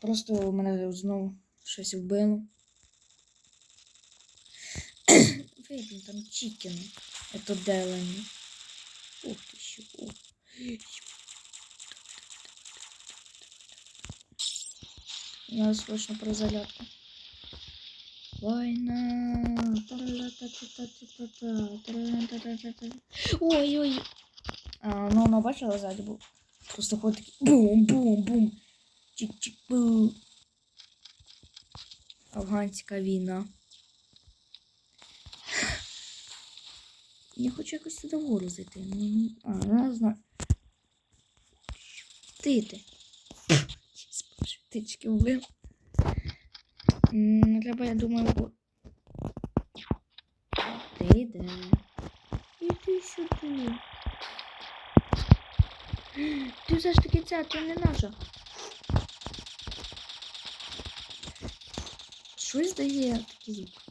Просто мене знову щось вбило. Вийдемо там чікен. Это делені. Ух ти що. Ух. Надо срочно про зарядку. Война. Ой-ой. А, ну, вона бачила ззаді був. Просто ходить такий бум-бум-бум. Чик-чик-бу. Афганська війна. Я хочу якось туди вгору зайти. Ну, А, я знаю. Ти ти. Птички вбив. Треба, я думаю, бо... Ти йде. Іди сюди. Ти все ж таки ця, ти не наша. Щось дає такий звук.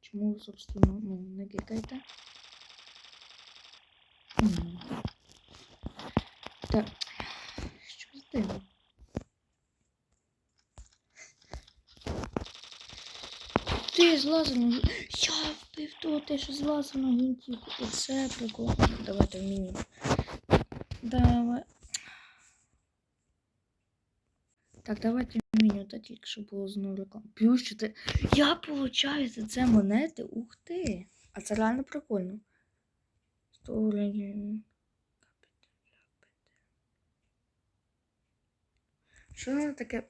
Чому, собственно, ну, не кикайте? З лазерного... Я вбив того, те, що з лазерного гвинтівку. Оце прикол. Давайте в меню. Давай. Так, давайте в меню, та тільки що було знову реклама. Плюс 4. Я получаю за це монети. Ух ти. А це реально прикольно. 100 гривень. Що таке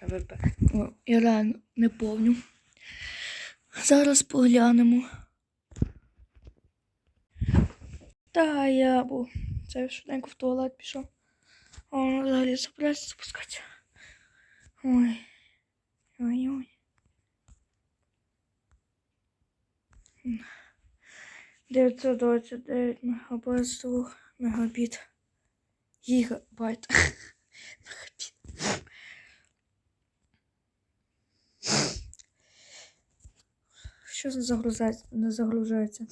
PvP? О, я реально не помню. Зараз поглянемо. Та я був. Це швиденько в туалет пішов. Воно взагалі собирається запускатися. Ой. Ой-ой. М. 929 мегабайт 2 мегабіт. Гігабайт. Що не загрузається? Не загружається?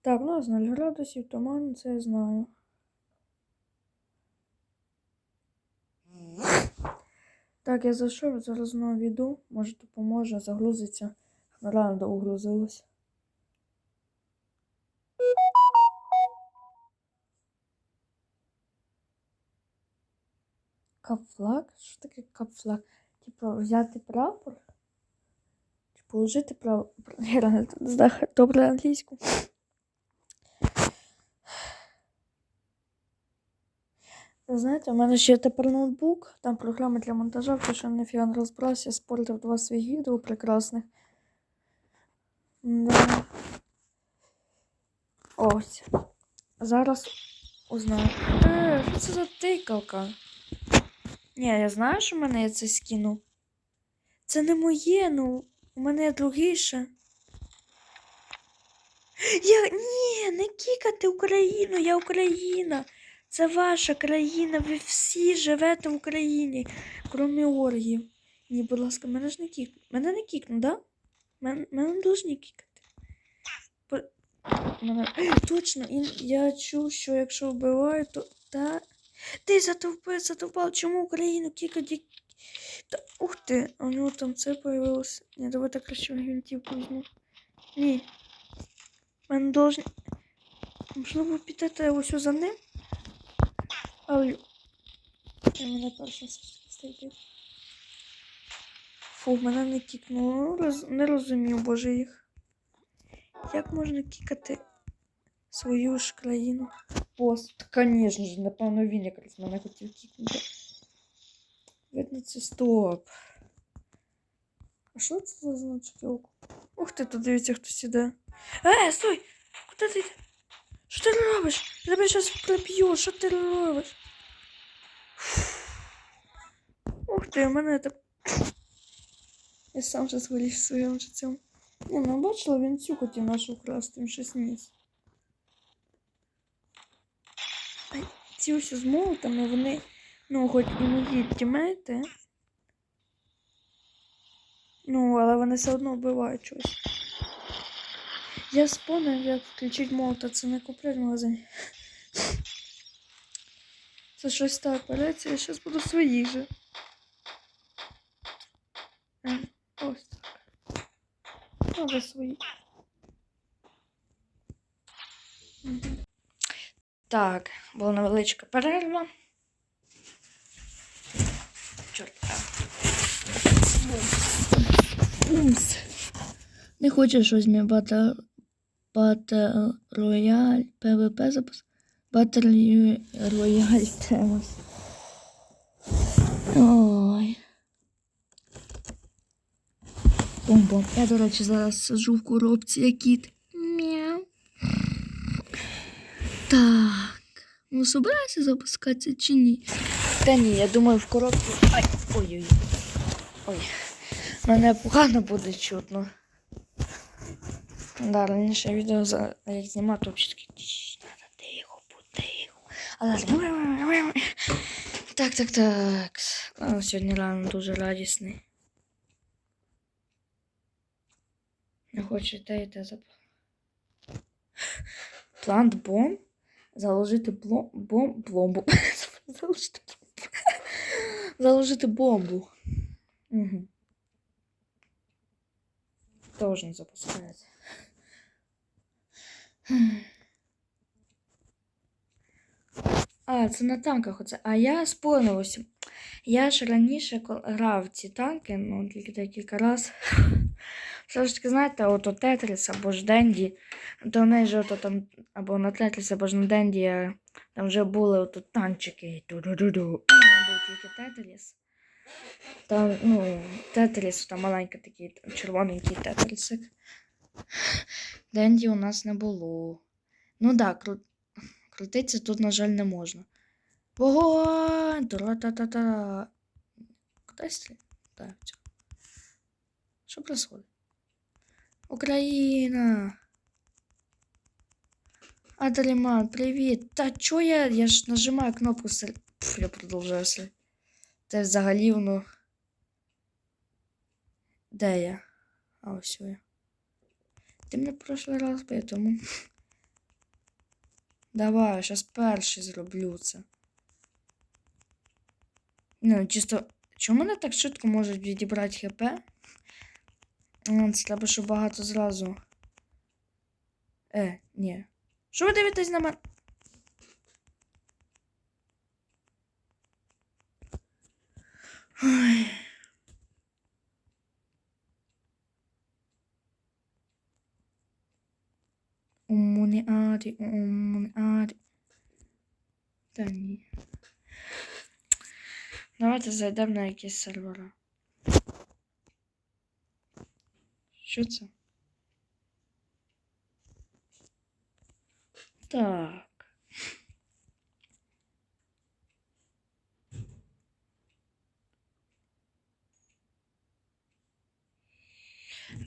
Так, ну, з 0 градусів, туман, це я знаю. Так, я зайшов, зараз знову віду. Може допоможе, загрузиться. Реально довго Капфлаг? Що таке капфлаг? Типу, взяти прапор? Чи положити прапор? Я не знаю добре англійську. Знаєте, у мене ще тепер ноутбук, там програма для монтажа, тому що ніфіга не розбрався, спортив два своїх відео прекрасних. Да. Ось. Зараз узнаю. Е, що це за тикалка? Ні, я знаю, що в мене я це скину. Це не моє, ну, у мене є другіше. Я... Ні, не кікати Україну, я Україна. Це ваша країна, ви всі живете в Україні, крім оргів. Ні, будь ласка, мене ж не кік. Мене не кікну, да? Мен... Мене не должні кікати. Мене... Точно, я чув, що якщо вбивають, то. Та... Ти затовпив, затовпав, чому Україну кікати? Та... Ух ти, у нього там це появилося. Ні, давайте краще гвинтівку візьму. Ні. Мене должні. Можливо, піти ось за ним? Ой. Я мене першим стейти. Фу, мене не кікнуло. Роз... Не розумів, боже їх. Як можна кікати свою ж країну? Пост, звісно ж, напевно, він якраз мене хотів кікнути. Видно, це стоп. А що це за значки оку? Ух ти, тут дивіться, хтось іде. Е, стой! Куди ти? йдеш? Що ти робиш? Я тебе зараз приб'ю, що ти робиш? Ух ти, у мене так. Я сам зараз виліз в своєму життю. Ні, ну бачила, він цю хотів нашу украсти, він щось ніс. Ці ось з молотами, вони, ну, хоч і мої тімейти. Ну, але вони все одно вбивають щось. Я спомнив, як включити молота, це не куплять в магазині. Це щось так береться, я зараз буду своїх же. Е, Ось так. Вже свої. Так, була невеличка перерва. Чорт. Не хочеш щось бата... Батл Рояль ПВП запис? Батл Рояль Темос. Ой. Бом-бом. Я, до речі, зараз сижу в коробці, як кіт. Мяу. Так. Ну, собираєшся запускатися чи ні? Та ні, я думаю, в коробці. Ай, ой-ой. Ой. Мене погано буде чутно. Да, раніше відео за як знімати взагалі таке. «Тш, Надо тихо, будь тихо. А зараз. Так, так, так. Сьогодні рано дуже радісний. Не хочу те і те бомб. Заложити блом... бом... пломбу. Заложити пломбу. Заложити бомбу. Угу. Тоже не запускается. А, це на танках оце. А я спомнилася. Я ж раніше грав ці танки, ну, тільки декілька разів. Все ж таки, знаєте, ото Тетріс або ж Денді, то в неї ж ото там, або на Тетріс, або ж на Денді, е, там вже були ото танчики. Ду-ду-ду-ду. У мене був тільки Тетріс. Там, ну, Тетріс, там маленький такий червоненький тетрісик. Денді у нас не було. Ну так, кру... крутитися тут, на жаль, не можна. Вогонь! Тра-та-та-та. Кудись? Так, все. Що происходит? Україна! Адріман, привіт! Та чо я? Я ж нажимаю кнопку сел... Пф, я продовжую сел... Це взагалі воно. Де я? А ось я. Ти мене прошлий раз бив. Давай, щас перший зроблю це. Ну, чисто. Чому мене так швидко можуть відібрати ХП? Це треба, щоб багато зразу. Е, ні. Що ви дивитесь на мене? Ой. Умуніаді, умуніаді. Та ні. Давайте зайдемо на якісь сервера. Що це? Так.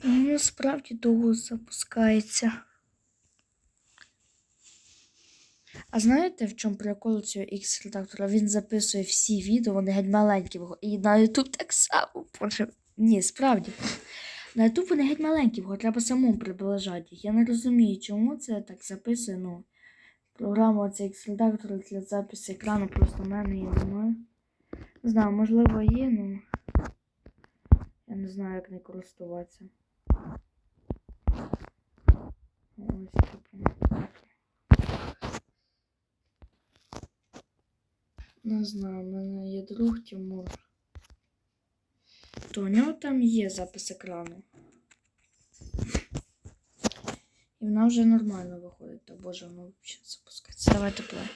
Ну, справді довго запускається. А знаєте, в чому прикол цього X-редактора? Він записує всі відео, вони геть маленькі. І на YouTube так само. Ні, справді. На YouTube вони геть маленькі, бо треба самому приближати. Я не розумію, чому це так записує. Ну, програма цей X-редактор для запису екрану просто в мене її немає. Не знаю, можливо, є, ну. Я не знаю, як не користуватися. Ось типу. Не знаю, в мене є друг Тимур. То у нього там є запис екрану. І вона вже нормально виходить. Та боже, воно взагалі запускається. Давайте плей.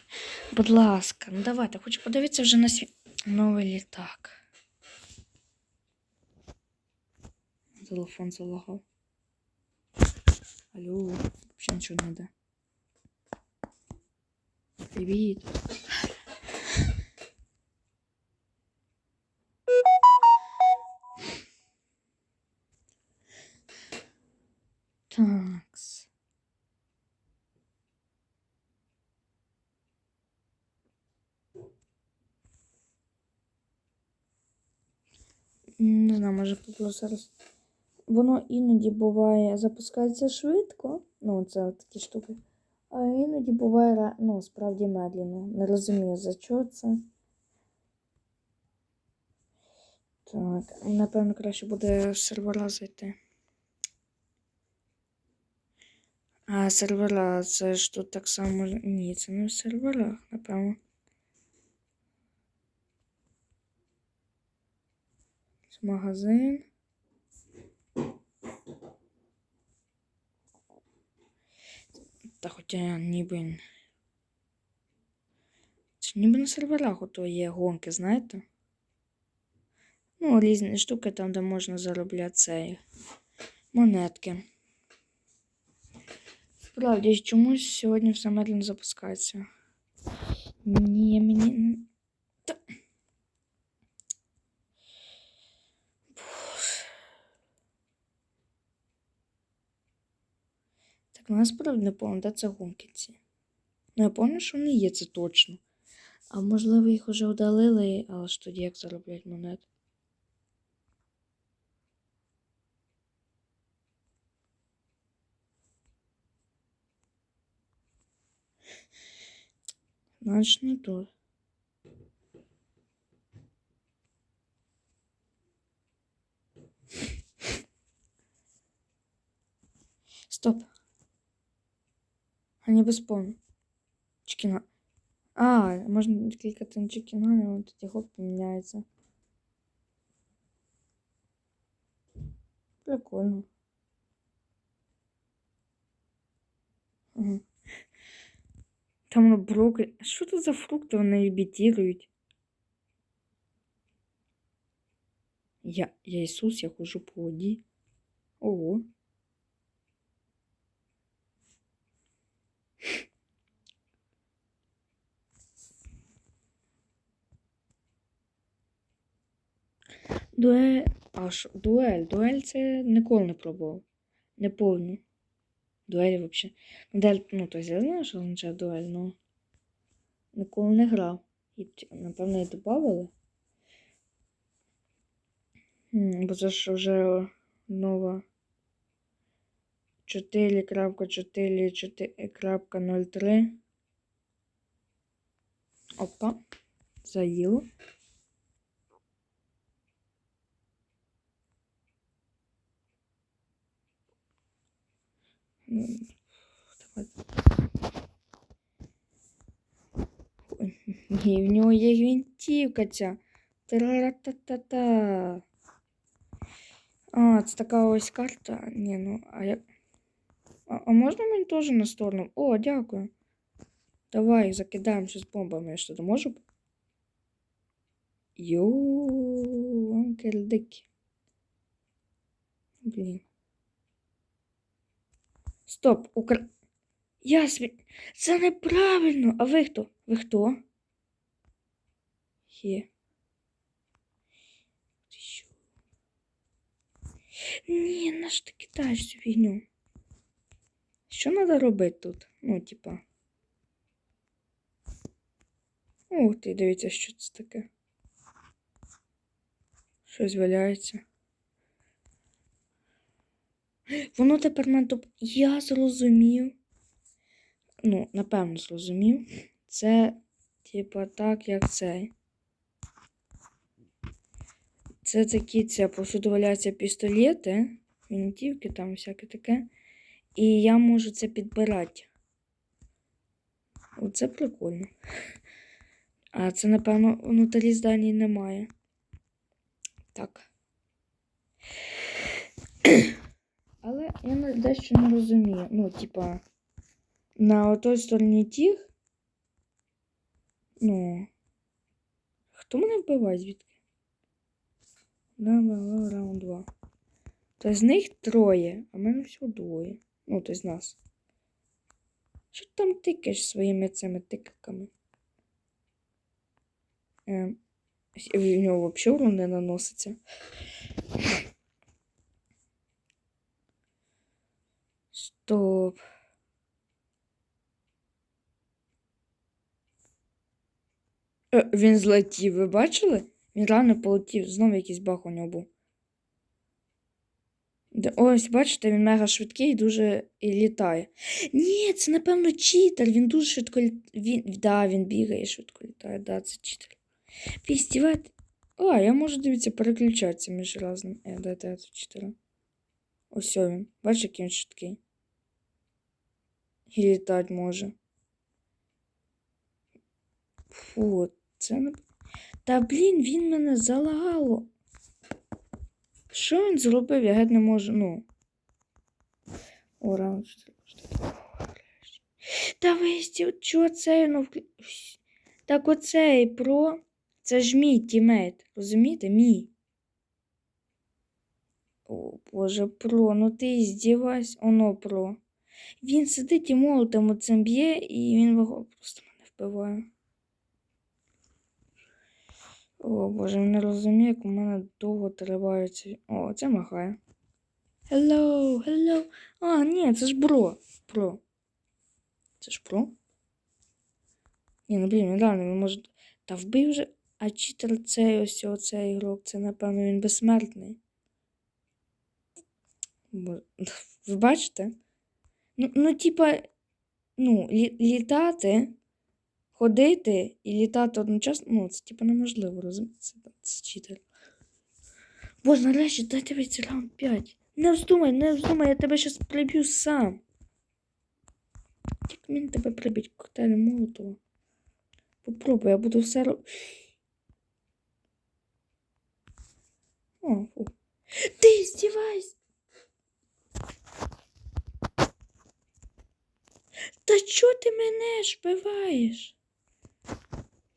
Будь ласка, ну давайте, хочу подивитися вже на свій новий літак. Телефон залагав. Алло, взагалі нічого не йде. Привіт. Не знаю, може попробую зараз. Воно іноді буває запускається швидко. Ну, це такі штуки. А іноді буває ну, справді медленно. Не розумію, за що це. Так, напевно, краще буде сервера зайти. А сервера, це ж тут так само. Ні, це не в серверах, напевно. Магазин. Та хоча ніби. Це ніби на серверах ото є гонки, знаєте? Ну, різні штуки там, де можна заробляти цей монетки. Справді, чомусь сьогодні все медленно запускається. Ні, мені. не- Та... Боже. Так, ну насправді не пам'ятаю, де це гонки ці. Ну, я пам'ятаю, що вони є, це точно. А можливо, їх уже удалили, але ж тоді як зароблять монет. Значить, не то. Стоп. А не безпомню. Чекіна. А, можна клікати на чекіна, і тоді хоп поміняється. Прикольно. Ага. Там воно брокколі. Що тут за фрукти вони імітують? Я, я Ісус, я хожу по воді. Ого. Дуель. А що? Дуель. Дуель це ніколи не пробував. Не повну. Дуель взагалі. Дуель, ну, тобто я знаю, що означає дуель, але ніколи не грав. І, напевно, і додавали. Бо це ж вже нова 4.4.03. Опа. Заїло. М, давай. Ой, Ні, в нього є гвинтівка ця. Тра-та-та-та. А, це така ось карта. Ні, ну, а як. А, а можна мені теж на сторону? О, дякую. Давай, закидаємо щось бомбами. Я що, можу? Йоу, анкель дикі. Блін. Стоп, Укра... Я сві... Це неправильно. А ви хто? Ви хто? Є. Ти що? Ні, наш ти кидаєш цю фігню. Що треба робити тут? Ну, типа. Ух ти, дивіться, що це таке. Щось валяється. Воно тепер мене топ. Я зрозумів. Ну, напевно, зрозумів. Це, типа, так, як цей. Це такі це повсюди валяються пістолети, гвинтівки, там всяке таке. І я можу це підбирати. Оце прикольно. А це, напевно, внутрі здані немає. Так. Але я дещо не розумію. Ну, типа, на отой стороні тих. Ну. Хто мене вбиває звідки? Да, раунд 2. То з них троє, а в мене всього двоє. Ну, то з нас. Що ти там тикаєш своїми цими тикаками? Ем, в нього взагалі урон не наноситься. Стоп. Е, він злетів, ви бачили? Він реально полетів, знову якийсь баг у нього був. Ось, бачите, він мега швидкий дуже і літає. Ні, це, напевно, читер. Він дуже швидко літає. Він, да, він бігає і швидко літає. Да, це читер. Здіваєте? А, я можу, дивіться, переключатися між разним. Е, дайте читера. Ось він. Бачиш, який він швидкий. І літати може. Фу, це не. Та блін, він мене залагало. Що він зробив? Я геть не можу, ну. О, раунд. Та висті, чого це? Ну, так оцей про. Це ж мій тімейт, розумієте? Мій. О, Боже, про, ну ти здівайся, оно про. Він сидить і молотом оцим б'є, і він його просто мене вбиває. О, Боже, він не розуміє, як у мене довго триває ці. О, це махає. Hello, hello. А, ні, це ж бро. Про. Це ж про? Ні, ну блін, реально, він може. Та вбив вже. А читер цей ось оцей ігрок, це, напевно, він безсмертний. Ви бачите? Ну, ну типа, ну, лі- літати, ходити і літати одночасно, ну, це типа неможливо, розумієте? Це, це читер. Боже, нарешті, дайте вийти раунд 5. Не вздумай, не вздумай, я тебе щас приб'ю сам. Як він тебе прибить коктейлем Молотова? Попробуй, я буду все роб... О, фу. Ти здівайся! Та чого ти мене ж вбиваєш?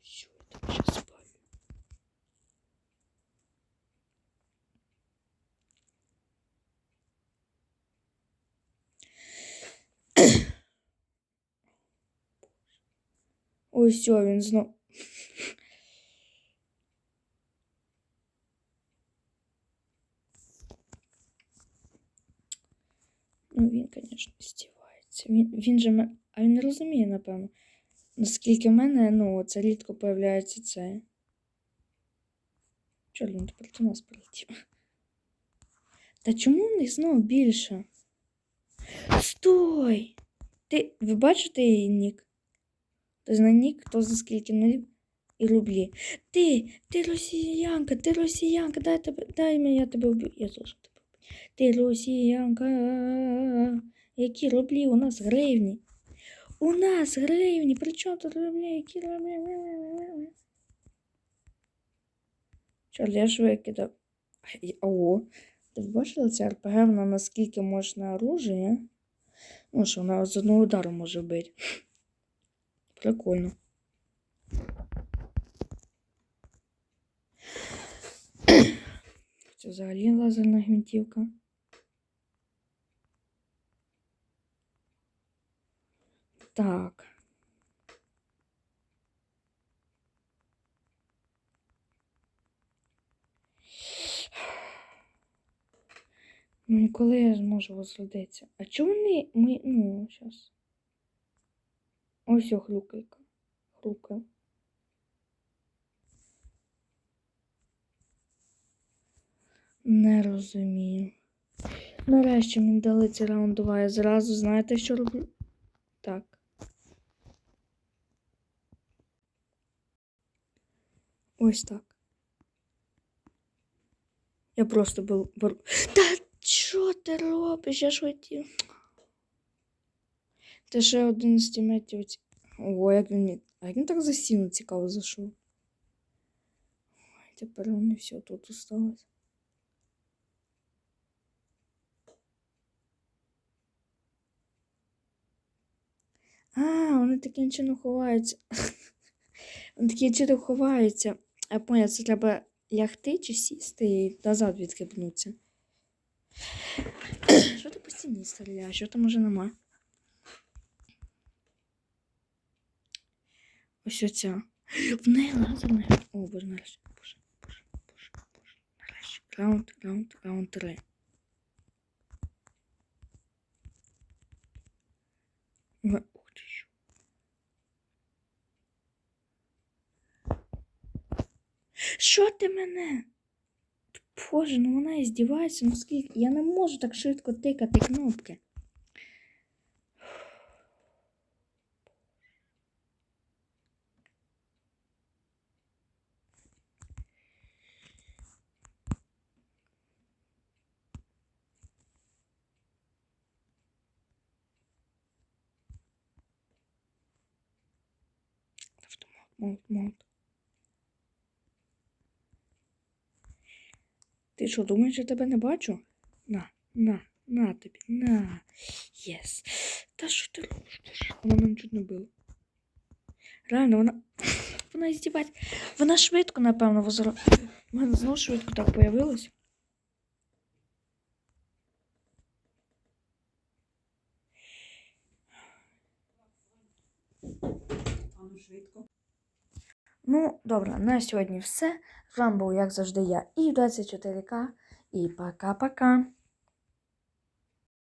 Що я тебе щас спалю? Ой, все, він знов. Ну, він, звісно, здівається. Він, він же ме- А він не розуміє, напевно. Наскільки в мене, ну, це рідко появляється це. Чого він тепер до нас прилетів? Та чому в них знову більше? Стой! Ти, ви бачите її нік? Ти зна нік, хто за скільки нулів і рублі. Ти, ти росіянка, ти росіянка, дай тебе, дай мені, я тебе вб'ю. Я теж тебе вб'ю. Ти росіянка. Які рублі? У нас гривні. У нас гривні. При чому тут рублі? Які рублі? Чорт, я ж викидав. Ай, О, ти бачила ця РПГ, вона наскільки можна оружие? Ну, що вона з одного удару може бити. Прикольно. Це взагалі лазерна гвинтівка. Так. Ну і коли я зможу возродитися? А чому вони. Ми. Ну, зараз. Ось о хрюкайка. Хрюка. Не розумію. Нарешті мені дали ці раундова. Я зразу знаєте, що роблю? Так. Ось так. Я просто был... Та що ти робиш? Я ж хотів. Це ще один з тіметів. Ого, як він. А як він так за цікаво зайшов? Ой, тепер вони все тут осталось. А, вони таким чином ховаються. Вони таким чином ховаються. Я поняла, це треба лягти чи сісти і назад відкипнутися. Що ти постійно стріляєш? Що там уже нема? Ось оця. В неї лазерна. О, боже, нарешті. Боже, боже, боже, боже. Нарешті. Раунд, раунд, раунд три. Ой, Ух ти що. Що ти мене? Боже, ну вона здівається, ну скільки. Я не можу так швидко тикати кнопки. Автомат, молот, Ти що, думаєш, я тебе не бачу? На, на, на тобі, на. Єс. Та що ти робиш? Вона мене чуть не била. Реально, вона. Вона здівається. Вона швидко, напевно, возро... У мене знову швидко так появилось. А швидко. Ну, добре, на сьогодні все. З вами був, як завжди, я і 24К. І пока-пока.